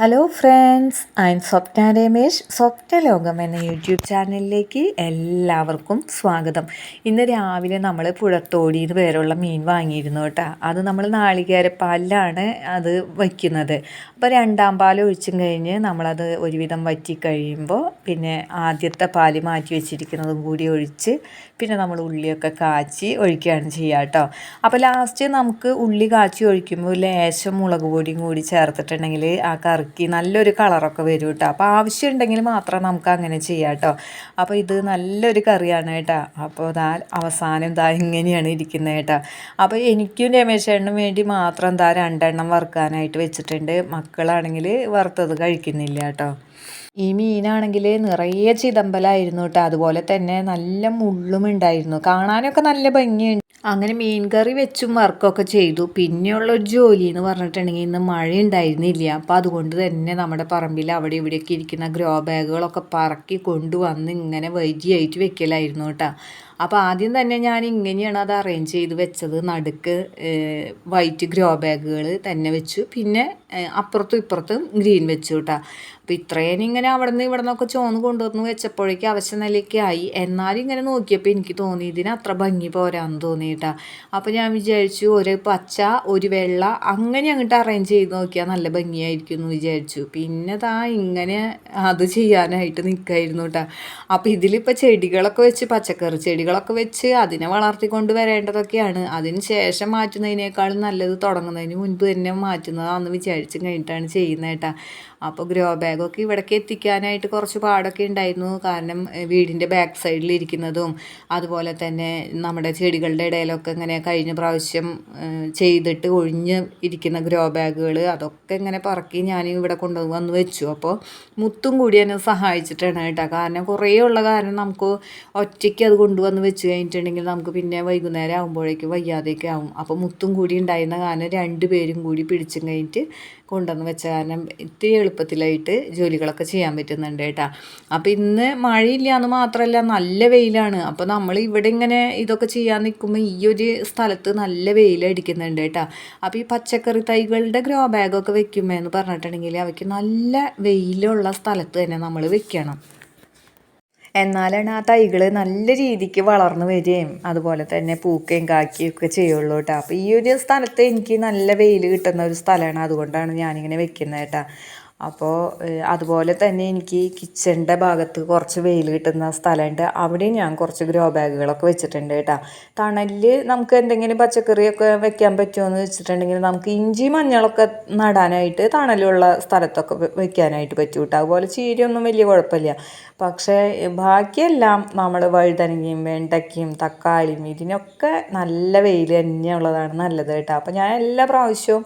Hello friends I am Swapna Ramesh Swapna Lokam എന്ന YouTube ചാനലിലേക്ക് എല്ലാവർക്കും സ്വാഗതം. ഇന്ന് രാവിലെ നമ്മൾ പുഴത്തോടിയിൽ പേരുള്ള മീൻ വാങ്ങിയിരുന്നു കേട്ടോ. അത് നമ്മൾ നാളികേരപ്പാലിലാണ് അത് വയ്ക്കുന്നത് അപ്പോൾ രണ്ടാം പാൽ ഒഴിച്ചും കഴിഞ്ഞ് നമ്മളത് ഒരുവിധം വറ്റി കഴിയുമ്പോൾ പിന്നെ ആദ്യത്തെ പാൽ മാറ്റി വെച്ചിരിക്കുന്നതും കൂടി ഒഴിച്ച് പിന്നെ നമ്മൾ ഉള്ളിയൊക്കെ കാച്ചി ഒഴിക്കുകയാണ് ചെയ്യുക കേട്ടോ. അപ്പോൾ ലാസ്റ്റ് നമുക്ക് ഉള്ളി കാച്ചി ഒഴിക്കുമ്പോൾ ലേശം മുളക് പൊടിയും കൂടി ചേർത്തിട്ടുണ്ടെങ്കിൽ ആ കറിക്ക് നല്ലൊരു കളറൊക്കെ വരും കേട്ടോ അപ്പോൾ ആവശ്യമുണ്ടെങ്കിൽ മാത്രം നമുക്ക് അങ്ങനെ ചെയ്യാം കേട്ടോ അപ്പോൾ ഇത് നല്ലൊരു കറിയാണ് കേട്ടോ അപ്പോൾ ഇതാ അവസാനം ഇതാ ഇങ്ങനെയാണ് ഇരിക്കുന്നത് കേട്ടോ അപ്പോൾ എനിക്കും രമേശേട്ടനും വേണ്ടി മാത്രം എന്താ രണ്ടെണ്ണം വറുക്കാനായിട്ട് വെച്ചിട്ടുണ്ട്. മക്കളാണെങ്കിൽ വറുത്തത് കഴിക്കുന്നില്ല കേട്ടോ ഈ മീനാണെങ്കിൽ നിറയെ ചിതമ്പലായിരുന്നു കേട്ടോ അതുപോലെ തന്നെ നല്ല മുള്ളും ഉണ്ടായിരുന്നു കാണാനൊക്കെ നല്ല ഭംഗിയുണ്ട്. അങ്ങനെ മീൻ കറി വെച്ചും വർക്കൊക്കെ ചെയ്തു. പിന്നെയുള്ള ഒരു ജോലി എന്ന് പറഞ്ഞിട്ടുണ്ടെങ്കിൽ ഇന്ന് മഴ ഉണ്ടായിരുന്നില്ല അപ്പോൾ അതുകൊണ്ട് തന്നെ നമ്മുടെ പറമ്പിൽ അവിടെ ഇവിടെയൊക്കെ ഇരിക്കുന്ന ഗ്രോ ബാഗുകളൊക്കെ പറക്കി കൊണ്ടുവന്ന് ഇങ്ങനെ വൈകിയായിട്ട് വെക്കലായിരുന്നു കേട്ടോ അപ്പോൾ ആദ്യം തന്നെ ഞാൻ ഇങ്ങനെയാണ് അത് അറേഞ്ച് ചെയ്ത് വെച്ചത്. നടുക്ക് വൈറ്റ് ഗ്രോ ബാഗുകൾ തന്നെ വെച്ചു. പിന്നെ അപ്പുറത്തും ഇപ്പുറത്തും ഗ്രീൻ വെച്ചു കേട്ടോ അപ്പോൾ ഇത്രയും ഇങ്ങനെ അവിടെ നിന്ന് ഇവിടെ നിന്നൊക്കെ ചോന്ന് കൊണ്ടുവന്ന് നിലയ്ക്ക് ആയി എന്നാലും ഇങ്ങനെ നോക്കിയപ്പോൾ എനിക്ക് തോന്നി ഇതിന് അത്ര ഭംഗി പോരാന്ന് തോന്നിയിട്ടാ. അപ്പോൾ ഞാൻ വിചാരിച്ചു ഒരു പച്ച ഒരു വെള്ള അങ്ങനെ അങ്ങോട്ട് അറേഞ്ച് ചെയ്ത് നോക്കിയാൽ നല്ല ഭംഗിയായിരിക്കും എന്ന് വിചാരിച്ചു. പിന്നെ താ ഇങ്ങനെ അത് ചെയ്യാനായിട്ട് നിൽക്കായിരുന്നു കേട്ടോ അപ്പോൾ ഇതിലിപ്പോൾ ചെടികളൊക്കെ വെച്ച് പച്ചക്കറി ചെടികളൊക്കെ വെച്ച് അതിനെ വളർത്തിക്കൊണ്ട് വരേണ്ടതൊക്കെയാണ്. അതിന് ശേഷം മാറ്റുന്നതിനേക്കാളും നല്ലത് തുടങ്ങുന്നതിന് മുൻപ് തന്നെ മാറ്റുന്നതാണെന്ന് വിചാരിച്ച് കഴിഞ്ഞിട്ടാണ് ചെയ്യുന്നത് കേട്ടോ അപ്പോൾ ഗ്രോ ബാഗൊക്കെ ഇവിടേക്ക് എത്തിക്കാനായിട്ട് കുറച്ച് പാടൊക്കെ ഉണ്ടായിരുന്നു. കാരണം വീടിന്റെ ബാക്ക് സൈഡിൽ ഇരിക്കുന്നതും അതുപോലെ തന്നെ നമ്മുടെ ചെടികളുടെ ഇടയിലൊക്കെ ഇങ്ങനെ കഴിഞ്ഞ പ്രാവശ്യം ചെയ്തിട്ട് ഒഴിഞ്ഞ് ഇരിക്കുന്ന ഗ്രോ ബാഗുകൾ അതൊക്കെ ഇങ്ങനെ പറക്കി ഞാൻ ഇവിടെ കൊണ്ടുവന്ന് വെച്ചു. അപ്പോൾ മുത്തും കൂടി എന്നെ സഹായിച്ചിട്ടാണ് കേട്ടോ. കാരണം കുറേ ഉള്ള കാരണം നമുക്ക് ഒറ്റയ്ക്ക് അത് കൊണ്ടുവന്ന് വെച്ച് കഴിഞ്ഞിട്ടുണ്ടെങ്കിൽ നമുക്ക് പിന്നെ വൈകുന്നേരം ആകുമ്പോഴേക്കും വയ്യാതെയൊക്കെ ആവും. അപ്പോൾ മുത്തും കൂടി ഉണ്ടായിരുന്ന കാരണം രണ്ട് പേരും കൂടി പിടിച്ചും കഴിഞ്ഞിട്ട് കൊണ്ടുവന്ന് വെച്ച കാരണം ഇത്തിരി എളുപ്പത്തിലായിട്ട് ജോലികളൊക്കെ ചെയ്യാൻ പറ്റുന്നുണ്ട് കേട്ടോ. അപ്പോൾ ഇന്ന് മഴയില്ല എന്ന് മാത്രമല്ല നല്ല വെയിലാണ്. അപ്പോൾ നമ്മൾ ഇവിടെ ഇങ്ങനെ ഇതൊക്കെ ചെയ്യാൻ നിൽക്കുമ്പോൾ ഈ ഒരു സ്ഥലത്ത് നല്ല വെയിലടിക്കുന്നുണ്ട് കേട്ടോ. അപ്പോൾ ഈ പച്ചക്കറി തൈകളുടെ ഗ്രോ ബാഗൊക്കെ വെക്കുമ്പോൾ എന്ന് പറഞ്ഞിട്ടുണ്ടെങ്കിൽ അവയ്ക്ക് നല്ല വെയിലുള്ള സ്ഥലത്ത് തന്നെ നമ്മൾ വെക്കണം. എന്നാലാണ് ആ തൈകൾ നല്ല രീതിക്ക് വളർന്നു വരികയും അതുപോലെ തന്നെ പൂക്കുകയും കാക്കുകയും ഒക്കെ ചെയ്യുള്ളൂ കേട്ടോ. അപ്പോൾ ഈ ഒരു സ്ഥലത്ത് എനിക്ക് നല്ല വെയിൽ കിട്ടുന്ന ഒരു സ്ഥലമാണ് അതുകൊണ്ടാണ് ഞാനിങ്ങനെ വെക്കുന്നത് കേട്ടോ. അപ്പോൾ അതുപോലെ തന്നെ എനിക്ക് കിച്ചണിന്റെ ഭാഗത്ത് കുറച്ച് വെയിൽ കിട്ടുന്ന സ്ഥലമുണ്ട്. അവിടെ ഞാൻ കുറച്ച് ഗ്രോ ബാഗുകളൊക്കെ വെച്ചിട്ടുണ്ട് കേട്ടോ. തണലിൽ നമുക്ക് എന്തെങ്കിലും പച്ചക്കറിയൊക്കെ വെക്കാൻ പറ്റുമോ എന്ന് വെച്ചിട്ടുണ്ടെങ്കിൽ നമുക്ക് ഇഞ്ചി മഞ്ഞളൊക്കെ നടാനായിട്ട് തണലുള്ള സ്ഥലത്തൊക്കെ വെക്കാനായിട്ട് പറ്റും കേട്ടോ. അതുപോലെ ചീരയൊന്നും വലിയ കുഴപ്പമില്ല. പക്ഷേ ബാക്കിയെല്ലാം നമ്മൾ വഴുതനങ്ങയും വെണ്ടയ്ക്കയും തക്കാളിയും ഇതിനൊക്കെ നല്ല വെയിൽ തന്നെയുള്ളതാണ് നല്ലത് കേട്ടോ. അപ്പോൾ ഞാൻ എല്ലാ പ്രാവശ്യവും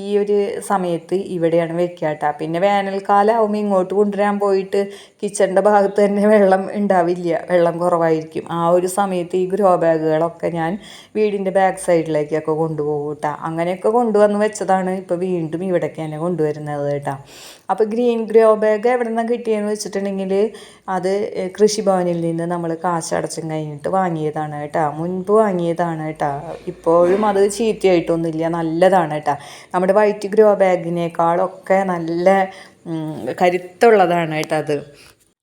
ഈ ഒരു സമയത്ത് ഇവിടെയാണ് വെക്കുക കേട്ടോ. പിന്നെ വേനൽക്കാലം ആകുമ്പോൾ ഇങ്ങോട്ട് കൊണ്ടുവരാൻ പോയിട്ട് കിച്ചണിന്റെ ഭാഗത്ത് തന്നെ വെള്ളം ഉണ്ടാവില്ല. വെള്ളം കുറവായിരിക്കും. ആ ഒരു സമയത്ത് ഈ ഗ്രോ ബാഗുകളൊക്കെ ഞാൻ വീടിന്റെ ബാക്ക് സൈഡിലേക്കൊക്കെ കൊണ്ടുപോകും കേട്ടോ അങ്ങനെയൊക്കെ കൊണ്ടുവന്ന് വെച്ചതാണ് ഇപ്പോൾ വീണ്ടും ഇവിടേക്ക് തന്നെ കൊണ്ടുവരുന്നത് കേട്ടോ അപ്പോൾ ഗ്രീൻ ഗ്രോ ബാഗ് എവിടെ നിന്നാണ് കിട്ടിയെന്ന് വെച്ചിട്ടുണ്ടെങ്കിൽ അത് കൃഷിഭവനിൽ നിന്ന് നമ്മൾ കാശടച്ചും കഴിഞ്ഞിട്ട് വാങ്ങിയതാണ് കേട്ടോ മുൻപ് വാങ്ങിയതാണ് കേട്ടോ ഇപ്പോഴും അത് ചീത്തയായിട്ടൊന്നുമില്ല. നല്ലതാണ് കേട്ടോ നമ്മുടെ വൈറ്റ് ഗ്രോ ബാഗിനേക്കാളൊക്കെ നല്ല കരുത്തുള്ളതാണ് അത്.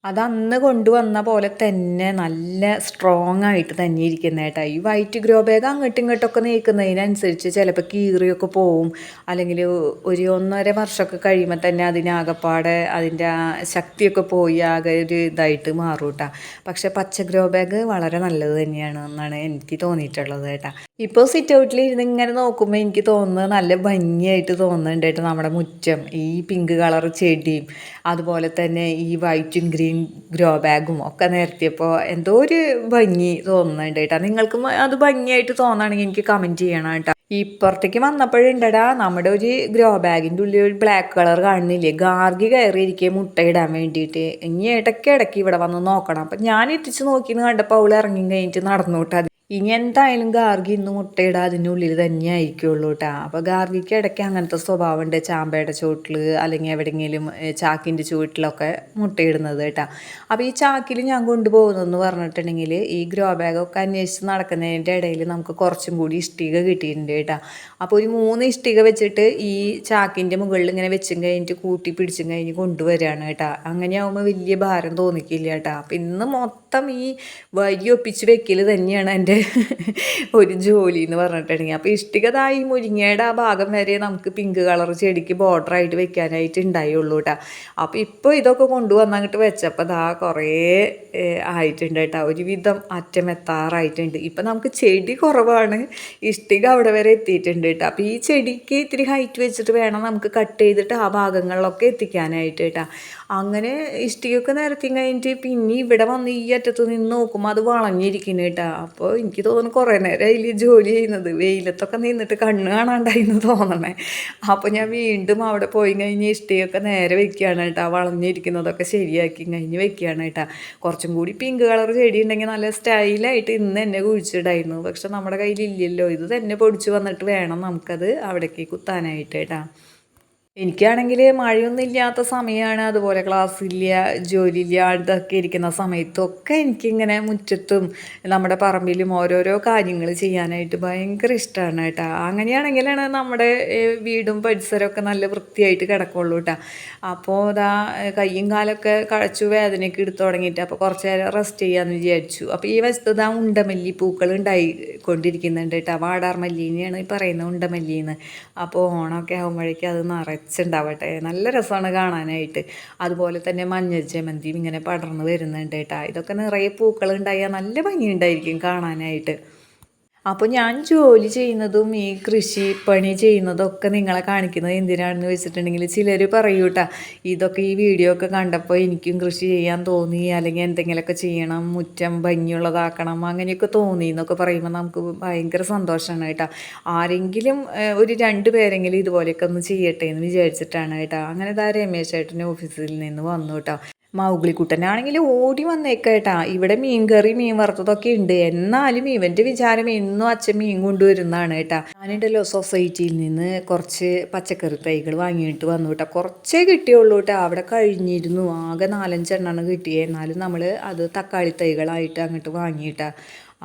അതന്ന് കൊണ്ടുവന്ന പോലെ തന്നെ നല്ല സ്ട്രോങ് ആയിട്ട് തന്നെ ഇരിക്കുന്ന കേട്ടോ. ഈ വൈറ്റ് ഗ്രോ ബാഗ് അങ്ങോട്ടും ഇങ്ങോട്ടൊക്കെ നീക്കുന്നതിനനുസരിച്ച് ചിലപ്പോൾ കീറിയൊക്കെ പോവും. അല്ലെങ്കിൽ ഒരു ഒന്നര വർഷമൊക്കെ കഴിയുമ്പോൾ തന്നെ അതിനാകപ്പാടെ അതിന്റെ ആ ശക്തിയൊക്കെ പോയി ആകെ ഒരു ഇതായിട്ട് മാറും കേട്ടോ. പക്ഷെ പച്ച ഗ്രോ ബാഗ് വളരെ നല്ലത് തന്നെയാണ് എന്നാണ് എനിക്ക് തോന്നിയിട്ടുള്ളത് കേട്ടോ. ഇപ്പോൾ സിറ്റ് ഔട്ടിൽ ഇരുന്ന് ഇങ്ങനെ നോക്കുമ്പോൾ എനിക്ക് തോന്നുന്നത് നല്ല ഭംഗിയായിട്ട് തോന്നുന്നുണ്ടായിട്ട് നമ്മുടെ മുറ്റം. ഈ പിങ്ക് കളർ ചെടിയും അതുപോലെ തന്നെ ഈ വൈറ്റും ഗ്രീൻ ഗ്രോ ബാഗും ഒക്കെ നിരത്തിയപ്പോൾ എന്തോ ഒരു ഭംഗി തോന്നുന്നുണ്ട് കേട്ടോ. നിങ്ങൾക്കും അത് ഭംഗിയായിട്ട് തോന്നുകയാണെങ്കിൽ എനിക്ക് കമന്റ് ചെയ്യണം കേട്ടോ. ഇപ്പുറത്തേക്ക് വന്നപ്പോഴുണ്ടടാ നമ്മുടെ ഒരു ഗ്രോ ബാഗിന്റെ ഉള്ളിൽ ഒരു ബ്ലാക്ക് കളർ കാണുന്നില്ലേ? ഗാർഗി കയറിയിരിക്കുക മുട്ടയിടാൻ വേണ്ടിയിട്ട്. ഇനി ഇടയ്ക്ക് ഇടയ്ക്ക് ഇവിടെ വന്ന് നോക്കണം. അപ്പം ഞാൻ എത്തിച്ച് നോക്കിയെന്ന് കണ്ടപ്പോൾ അവൾ ഇറങ്ങി കഴിഞ്ഞിട്ട് നടന്നു കേട്ടോ. ഇനി എന്തായാലും ഗാർഗി ഇന്ന് മുട്ടയിടുക അതിനുള്ളിൽ തന്നെ ആയിരിക്കുള്ളൂ കേട്ടോ അപ്പോൾ ഗാർഗിക്ക് ഇടയ്ക്ക് അങ്ങനത്തെ സ്വഭാവമുണ്ട് ചാമ്പയുടെ ചുവട്ടിൽ അല്ലെങ്കിൽ എവിടെയെങ്കിലും ചാക്കിന്റെ ചുവട്ടിലൊക്കെ മുട്ടയിടുന്നത് കേട്ടോ അപ്പോൾ ഈ ചാക്കിൽ ഞാൻ കൊണ്ടുപോകുന്നതെന്ന് പറഞ്ഞിട്ടുണ്ടെങ്കിൽ ഈ ഗ്രോ ബാഗൊക്കെ അന്വേഷിച്ച് നടക്കുന്നതിന്റെ ഇടയിൽ നമുക്ക് കുറച്ചും കൂടി ഇഷ്ടിക കിട്ടിയിട്ടുണ്ട് കേട്ടോ അപ്പോൾ ഒരു മൂന്ന് ഇഷ്ടിക വെച്ചിട്ട് ഈ ചാക്കിന്റെ മുകളിൽ ഇങ്ങനെ വെച്ചും കഴിഞ്ഞിട്ട് കൂട്ടി പിടിച്ചും കഴിഞ്ഞ് കൊണ്ടുവരികയാണ് കേട്ടോ അങ്ങനെയാവുമ്പോൾ വലിയ ഭാരം തോന്നിക്കില്ല കേട്ടോ അപ്പം ഇന്ന് മൊത്തം ഈ വരി ഒപ്പിച്ച് വെക്കൽ തന്നെയാണ് എന്റെ ഒരു ജോലി എന്ന് പറഞ്ഞിട്ടുണ്ടെങ്കിൽ അപ്പോൾ ഇഷ്ടികത ഈ മുരിങ്ങയുടെ ആ ഭാഗം വരെ നമുക്ക് പിങ്ക് കളർ ചെടിക്ക് ബോർഡറായിട്ട് വെക്കാനായിട്ട് ഉണ്ടായുള്ളൂ കേട്ടോ അപ്പോൾ ഇപ്പോൾ ഇതൊക്കെ കൊണ്ടുവന്ന് വെച്ചപ്പോൾ ദാ കുറേ ആയിട്ടുണ്ട് കേട്ടോ ഒരുവിധം അറ്റമെത്താറായിട്ടുണ്ട്. ഇപ്പം നമുക്ക് ചെടി കുറവാണ്. ഇഷ്ടിക അവിടെ വരെ എത്തിയിട്ടുണ്ട് കേട്ടോ അപ്പോൾ ഈ ചെടിക്ക് ഇത്തിരി ഹൈറ്റ് വെച്ചിട്ട് വേണം നമുക്ക് കട്ട് ചെയ്തിട്ട് ആ ഭാഗങ്ങളിലൊക്കെ എത്തിക്കാനായിട്ട് കേട്ടോ അങ്ങനെ ഇഷ്ടികയൊക്കെ നിരത്തി കഴിഞ്ഞിട്ട് പിന്നെ ഇവിടെ വന്ന് ഈ അറ്റത്ത് നിന്ന് നോക്കുമ്പോൾ അത് വളഞ്ഞിരിക്കുന്നു കേട്ടോ അപ്പോൾ എനിക്ക് തോന്നുന്നു കുറേ നേരം അതിൽ ജോലി ചെയ്യുന്നത്. വെയിലത്തൊക്കെ നിന്നിട്ട് കണ്ണ് കാണാണ്ടായിരുന്നു തോന്നണേ. അപ്പോൾ ഞാൻ വീണ്ടും അവിടെ പോയി കഴിഞ്ഞ് ഇഷ്ടയൊക്കെ നേരെ വെക്കുകയാണ് കേട്ടോ. വളഞ്ഞിരിക്കുന്നതൊക്കെ ശരിയാക്കി കഴിഞ്ഞ് വെക്കുകയാണ് കേട്ടോ. കുറച്ചും കൂടി പിങ്ക് കളർ ചെടി ഉണ്ടെങ്കിൽ നല്ല സ്റ്റൈലായിട്ട് ഇന്ന് എന്നെ കുഴിച്ചിടായിരുന്നു. പക്ഷെ നമ്മുടെ കയ്യിലില്ലല്ലോ. ഇത് തന്നെ പൊടിച്ച് വന്നിട്ട് വേണം നമുക്കത് അവിടേക്ക് കുത്താനായിട്ട് കേട്ടോ. എനിക്കാണെങ്കിൽ മഴയൊന്നും ഇല്ലാത്ത സമയമാണ് അതുപോലെ ക്ലാസ് ഇല്ല ജോലി ഇല്ല അടുത്തൊക്കെ ഇരിക്കുന്ന സമയത്തൊക്കെ എനിക്കിങ്ങനെ മുറ്റത്തും നമ്മുടെ പറമ്പിലും ഓരോരോ കാര്യങ്ങൾ ചെയ്യാനായിട്ട് ഭയങ്കര ഇഷ്ടമാണ് കേട്ടോ. അങ്ങനെയാണെങ്കിലാണ് നമ്മുടെ വീടും പരിസരമൊക്കെ നല്ല വൃത്തിയായിട്ട് കിടക്കുള്ളൂ കേട്ടോ. അപ്പോൾ ഇതാ കയ്യും കാലൊക്കെ കഴച്ചു വേദനയൊക്കെ എടുത്തു തുടങ്ങിയിട്ട് അപ്പോൾ കുറച്ച് നേരം റെസ്റ്റ് ചെയ്യാമെന്ന് വിചാരിച്ചു. അപ്പോൾ ഈ വശത്ത് ഇതാ ഉണ്ടമല്ലി പൂക്കൾ ഉണ്ടായി കൊണ്ടിരിക്കുന്നുണ്ട് കേട്ടോ. വാടാർ മല്ലീനെയാണ് ഈ പറയുന്നത് ഉണ്ടമല്ലിന്ന്. അപ്പോൾ ഓണമൊക്കെ ആകുമ്പോഴേക്കും അത് നിറയെ വെച്ചുണ്ടാവട്ടെ നല്ല രസമാണ് കാണാനായിട്ട്. അതുപോലെ തന്നെ മഞ്ഞ ജമന്തിയും ഇങ്ങനെ പടർന്ന് വരുന്നുണ്ട് കേട്ടോ. ഇതൊക്കെ നിറയെ പൂക്കൾ ഉണ്ടായാൽ നല്ല ഭംഗിയുണ്ടായിരിക്കും കാണാനായിട്ട്. അപ്പോൾ ഞാൻ ജോലി ചെയ്യുന്നതും ഈ കൃഷി പണി ചെയ്യുന്നതൊക്കെ നിങ്ങളെ കാണിക്കുന്നത് എന്തിനാണെന്ന് വെച്ചിട്ടുണ്ടെങ്കിൽ ചിലർ പറയൂ പറയൂട്ടാ ഇതൊക്കെ ഈ വീഡിയോ ഒക്കെ കണ്ടപ്പോൾ എനിക്കും കൃഷി ചെയ്യാൻ തോന്നി അല്ലെങ്കിൽ എന്തെങ്കിലുമൊക്കെ ചെയ്യണം മുറ്റം ഭംഗിയുള്ളതാക്കണം അങ്ങനെയൊക്കെ തോന്നി എന്നൊക്കെ പറയുമ്പോൾ നമുക്ക് ഭയങ്കര സന്തോഷമാണ് കേട്ടോ. ആരെങ്കിലും ഒരു രണ്ട് പേരെങ്കിലും ഇതുപോലെയൊക്കെ ഒന്ന് ചെയ്യട്ടെ എന്ന് വിചാരിച്ചിട്ടാണ് കേട്ടോ. അങ്ങനെ ഇതാ രമേശ് ചേട്ടന്റെ ഓഫീസിൽ നിന്ന് വന്നു കേട്ടോ മൗഗ്ലിക്കുട്ടനാണെങ്കിൽ ഓടി വന്നേക്കേട്ടാ ഇവിടെ മീൻ കറി മീൻ വറുത്തതൊക്കെ ഉണ്ട്. എന്നാലും ഇവന്റെ വിചാരം എന്നും അച്ഛൻ മീൻ കൊണ്ടുവരുന്നതാണ് കേട്ടാ. ഞാനുണ്ടല്ലോ സൊസൈറ്റിയിൽ നിന്ന് കുറച്ച് പച്ചക്കറി തൈകൾ വാങ്ങിയിട്ട് വന്നു കേട്ടോ. കുറച്ചേ കിട്ടിയുള്ളൂ കേട്ടോ. അവിടെ കഴിഞ്ഞിരുന്നു. ആകെ നാലഞ്ചെണ്ണമാണ് കിട്ടിയത് എന്നാലും നമ്മൾ അത് തക്കാളി തൈകളായിട്ട് അങ്ങോട്ട് വാങ്ങിയിട്ടാ.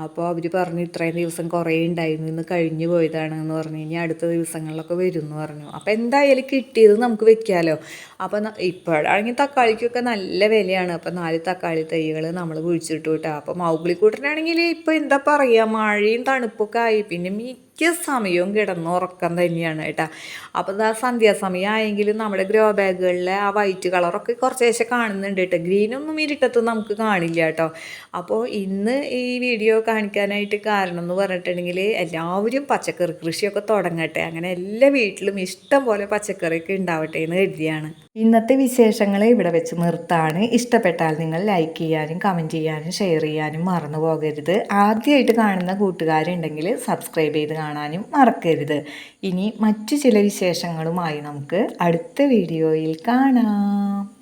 അപ്പോൾ അവർ പറഞ്ഞു ഇത്രയും ദിവസം കുറേ ഉണ്ടായിരുന്നു ഇന്ന് കഴിഞ്ഞു പോയതാണ് എന്ന് പറഞ്ഞു. കഴിഞ്ഞാൽ അടുത്ത ദിവസങ്ങളിലൊക്കെ വരും എന്ന് പറഞ്ഞു. അപ്പോൾ എന്തായാലും കിട്ടിയത് നമുക്ക് വെക്കാമല്ലോ അപ്പോൾ ഇപ്പോഴാണെങ്കിൽ തക്കാളിക്കൊക്കെ നല്ല വിലയാണ്. അപ്പോൾ നാല് തക്കാളി തൈകൾ നമ്മൾ കുഴിച്ചിട്ടു കേട്ടോ അപ്പോൾ മൗഗ്ലിക്കൂട്ടനാണെങ്കിൽ ഇപ്പോൾ എന്താ പറയുക മഴയും തണുപ്പൊക്കെ ആയി. പിന്നെ മീ മിക്ക സമയവും കിടന്നുറക്കം തന്നെയാണ് കേട്ടോ. അപ്പോൾ ആ സന്ധ്യാസമയം ആയെങ്കിലും നമ്മുടെ ഗ്രോ ബാഗുകളിലെ ആ വൈറ്റ് കളറൊക്കെ കുറച്ച് കാണുന്നുണ്ട് കേട്ടോ. ഗ്രീനൊന്നും ഇരുട്ടത്ത് നമുക്ക് കാണില്ല കേട്ടോ. അപ്പോൾ ഇന്ന് ഈ വീഡിയോ കാണിക്കാനായിട്ട് കാരണം എന്ന് പറഞ്ഞിട്ടുണ്ടെങ്കിൽ എല്ലാവരും പച്ചക്കറി കൃഷിയൊക്കെ തുടങ്ങട്ടെ. അങ്ങനെ എല്ലാ വീട്ടിലും ഇഷ്ടം പോലെ പച്ചക്കറിയൊക്കെ ഉണ്ടാവട്ടെ എന്ന് കരുതിയാണ്. ഇന്നത്തെ വിശേഷങ്ങൾ ഇവിടെ വെച്ച് നിർത്താണ്. ഇഷ്ടപ്പെട്ടാൽ നിങ്ങൾ ലൈക്ക് ചെയ്യാനും കമന്റ് ചെയ്യാനും ഷെയർ ചെയ്യാനും മറന്നു പോകരുത്. ആദ്യമായിട്ട് കാണുന്ന കൂട്ടുകാരുണ്ടെങ്കിൽ സബ്സ്ക്രൈബ് ചെയ്ത് കാണാനും മറക്കരുത്. ഇനി മറ്റു ചില വിശേഷങ്ങളുമായി നമുക്ക് അടുത്ത വീഡിയോയിൽ കാണാം.